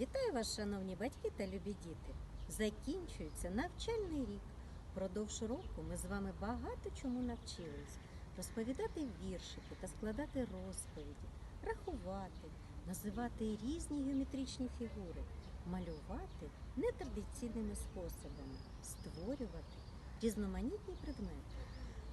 Вітаю вас, шановні батьки та любі діти! Закінчується навчальний рік. Продовж року ми з вами багато чому навчились розповідати віршики та складати розповіді, рахувати, називати різні геометричні фігури, малювати нетрадиційними способами, створювати різноманітні предмети,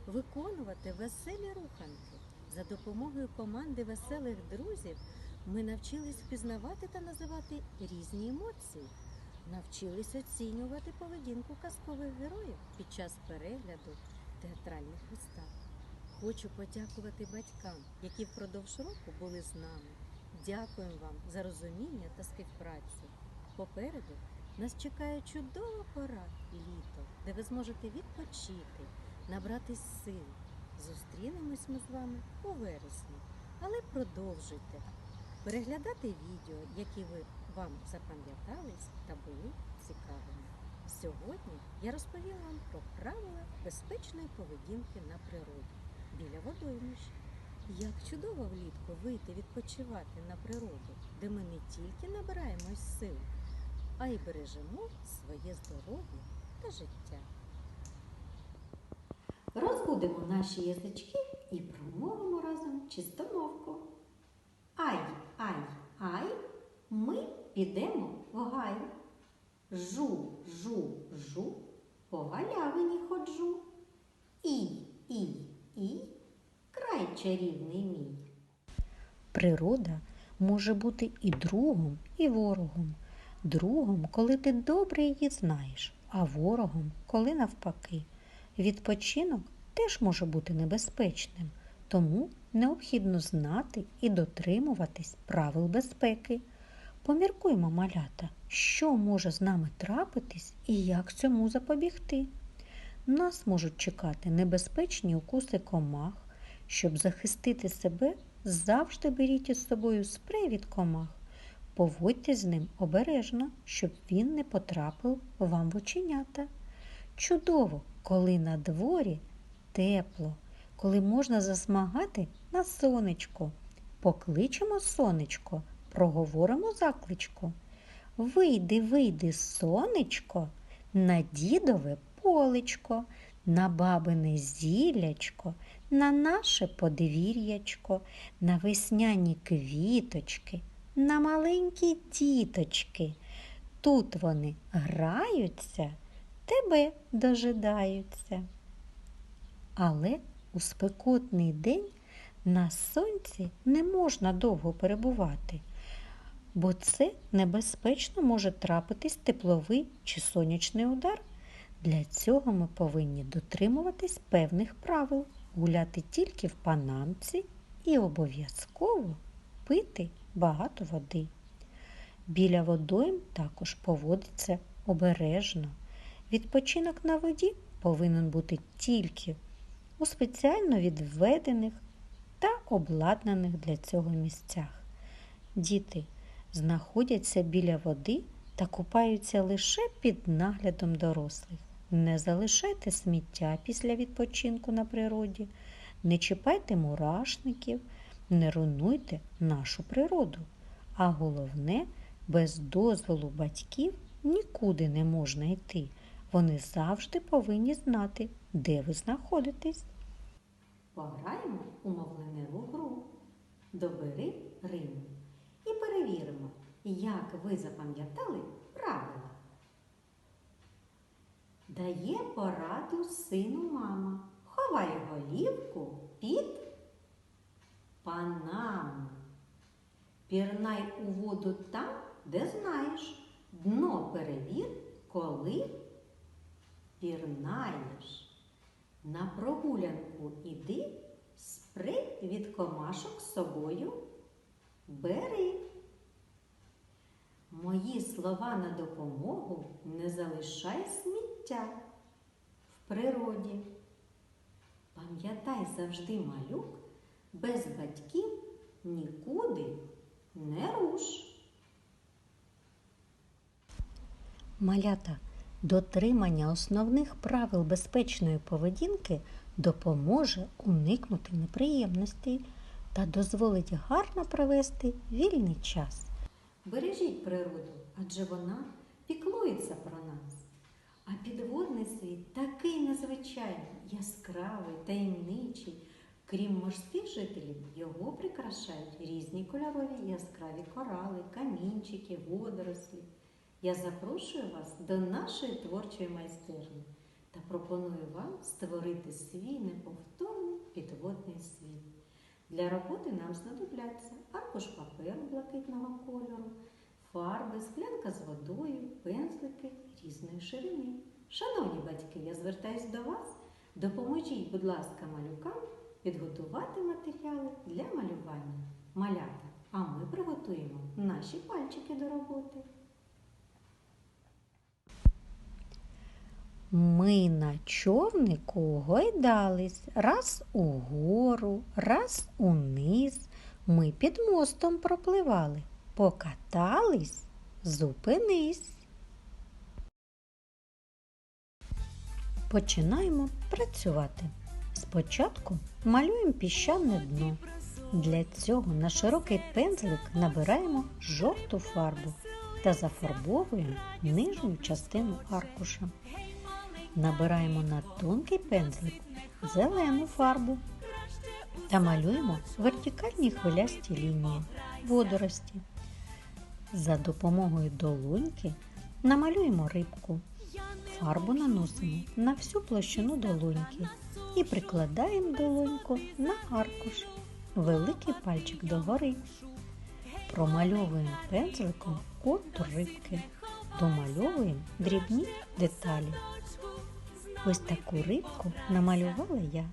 виконувати веселі руханки. За допомогою команди веселих друзів ми навчились впізнавати та називати різні емоції, навчились оцінювати поведінку казкових героїв під час перегляду театральних вистав. Хочу подякувати батькам, які впродовж року були з нами. Дякуємо вам за розуміння та співпрацю. Попереду нас чекає чудова пора літо, де ви зможете відпочити, набратись сил. Зустрінемось ми з вами у вересні, але продовжуйте переглядати відео, які ви вам запам'ятались та були цікавими. Сьогодні я розповім вам про правила безпечної поведінки на природі біля водоймищ. Як чудово влітку вийти відпочивати на природу, де ми не тільки набираємось сил, а й бережемо своє здоров'я та життя. Розбудемо наші язички і промовимо разом чистомовку. Ай, ай, ай, ми підемо в гай. Жу, жу, жу, по галявині ходжу. І, і, і, край чарівний мій. Природа може бути і другом, і ворогом. Другом, коли ти добре її знаєш, а ворогом, коли навпаки. Відпочинок теж може бути небезпечним, тому необхідно знати і дотримуватись правил безпеки. Поміркуймо, малята, що може з нами трапитись і як цьому запобігти. Нас можуть чекати небезпечні укуси комах. Щоб захистити себе, завжди беріть із собою спрей від комах. Поводьте з ним обережно, щоб він не потрапив вам в оченята. Чудово, коли на дворі тепло, коли можна засмагати на сонечко. Покличемо сонечко, проговоримо закличко. Вийди, вийди, сонечко, на дідове полечко, на бабине зілячко, на наше подвір'ячко, на весняні квіточки, на маленькі діточки. Тут вони граються, тебе дожидаються. Але у спекотний день на сонці не можна довго перебувати, бо це небезпечно може трапитись тепловий чи сонячний удар. Для цього ми повинні дотримуватись певних правил, гуляти тільки в панамці і обов'язково пити багато води. Біля водойм також поводиться обережно. Відпочинок на воді повинен бути тільки у спеціально відведених та обладнаних для цього місцях. Діти знаходяться біля води та купаються лише під наглядом дорослих. Не залишайте сміття після відпочинку на природі, не чіпайте мурашників, не руйнуйте нашу природу. А головне, без дозволу батьків нікуди не можна йти. Вони завжди повинні знати, де ви знаходитесь. Пограємо у мовленеву гру. Добери Рим. І перевіримо, як ви запам'ятали правила. Дає пораду сину мама. Ховай голівку під панаму. Пірнай у воду там, де знаєш. Дно перевір, коли пірнаєш. На прогулянку іди, спрей від комашок з собою бери. Мої слова на допомогу не залишай сміття в природі. Пам'ятай завжди малюк, без батьків нікуди не руш. Малята, дотримання основних правил безпечної поведінки допоможе уникнути неприємностей та дозволить гарно провести вільний час. Бережіть природу, адже вона піклується про нас. А підводний світ такий незвичайний, яскравий, таємничий. Крім морських жителів, його прикрашають різні кольорові яскраві корали, камінчики, водорослі. Я запрошую вас до нашої творчої майстерні та пропоную вам створити свій неповторний підводний світ. Для роботи нам знадобляться аркуш паперу блакитного кольору, фарби, склянка з водою, пензлики різної ширини. Шановні батьки, я звертаюся до вас. Допоможіть, будь ласка, малюкам підготувати матеріали для малювання. Малята, а ми приготуємо наші пальчики до роботи. Ми на човнику гойдались раз угору, раз униз. Ми під мостом пропливали, покатались, зупинись. Починаємо працювати. Спочатку малюємо піщане дно. Для цього на широкий пензлик набираємо жовту фарбу та зафарбовуємо нижню частину аркуша. Набираємо на тонкий пензлик зелену фарбу та малюємо вертикальні хвилясті лінії водорості. За допомогою долоньки намалюємо рибку. Фарбу наносимо на всю площину долоньки і прикладаємо долоньку на аркуш. Великий пальчик догори. Промальовуємо пензликом контур рибки. Домальовуємо дрібні деталі. Ось таку рибку намалювала я.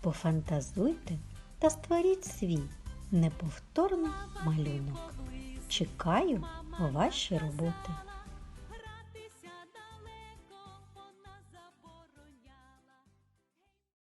Пофантазуйте та створіть свій неповторний малюнок. Чекаю ваші роботи.